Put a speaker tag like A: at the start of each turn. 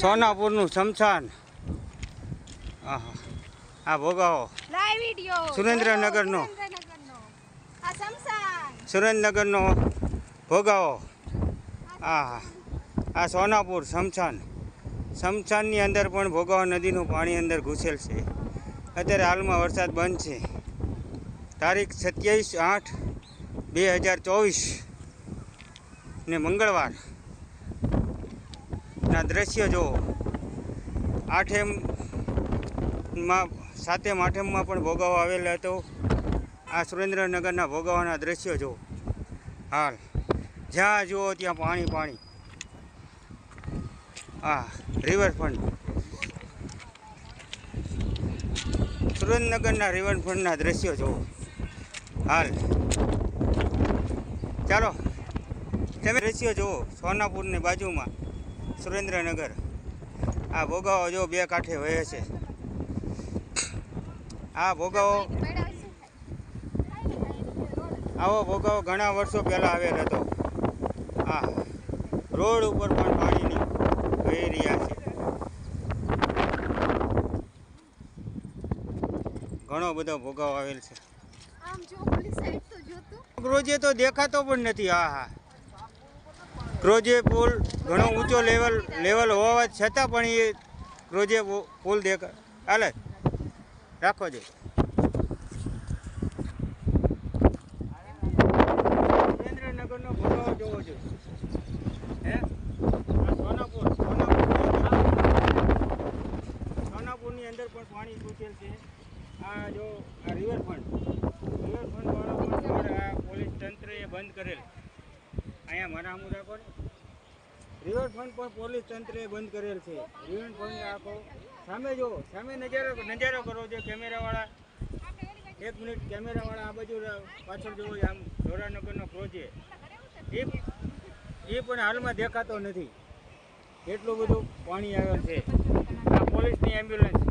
A: જુઓ
B: નું
A: ને શમશાન આ ભોગાવો. સુરેન્દ્રનગરનો.
B: આ સમસાન
A: સુરેન્દ્રનગરનો ભોગાવો. આ આ સોનાપુર શમશાન. શમશાનની અંદર પણ ભોગાવો નદીનું પાણી અંદર ઘૂસેલ છે. અત્યારે હાલમાં વરસાદ બંધ છે. તારીખ સત્યાવીસ આઠ બે હજાર ચોવીસ. ને મંગળવાર. ના, દ્રશ્ય જુઓ. આઠેમમાં સાતેમ આઠેમમાં પણ ભોગાવો આવેલો હતો. આ સુરેન્દ્રનગરના ભોગાવાના દ્રશ્યો જુઓ. હાલ. જ્યાં જુઓ ત્યાં પાણી પાણી. આ રિવરફ્રન્ટ સુરેન્દ્રનગરના રિવરફ્રન્ટના દ્રશ્યો જુઓ. હાલ. ચાલો. તમે દ્રશ્યો જુઓ સોનાપુરની બાજુમાં સુરેન્દ્રનગર. આ ભોગાવો જો બે કાંઠે વહે છે. આ
B: થાય?
A: આવો ભોગાવો ઘણા વર્ષો પહેલાં આવેલ હતો. આ રોડ ઉપર પણ પાણીની વહી રહ્યા છે. ઘણો બધો ભોગાવો આવેલ છે.
B: આમ જો ઓલી સાઈડ તો
A: તો દેખાતો પણ નથી. હા હા ક્રોજે પુલ ઘણો ઊંચો લેવલ લેવલ હોવા છતાં પણ એ ક્રોજે પુલ દેખા, હાલે. રાખો જે. સુરેન્દ્રનગરનો ભોગાવો જોવો જોઈએ સોનાપુર સોનાપુર. સોનાપુરની અંદર પણ પાણી ઘૂસેલ છે. આ જો, આ રિવરફ્રન્ટ રિવરફ્રન્ટ વાળો પણ આ પોલીસ તંત્રએ બંધ કરેલ. અહીંયા મારા મુદ્દા પર રિવરફ્રન્ટ પણ પોલીસ તંત્રએ બંધ કરેલ છે. રિવરફ્રન્ટ આખો સામે જો સામે નજારો નજારો કરો જે કેમેરાવાળા. એક મિનિટ, કેમેરાવાળા આ બાજુ પાછળ જોવો આમ ધોરાનગરનો છે. એ એ પણ હાલમાં દેખાતો નથી. એટલું બધું પાણી આવેલ છે. આ પોલીસની એમ્બ્યુલન્સ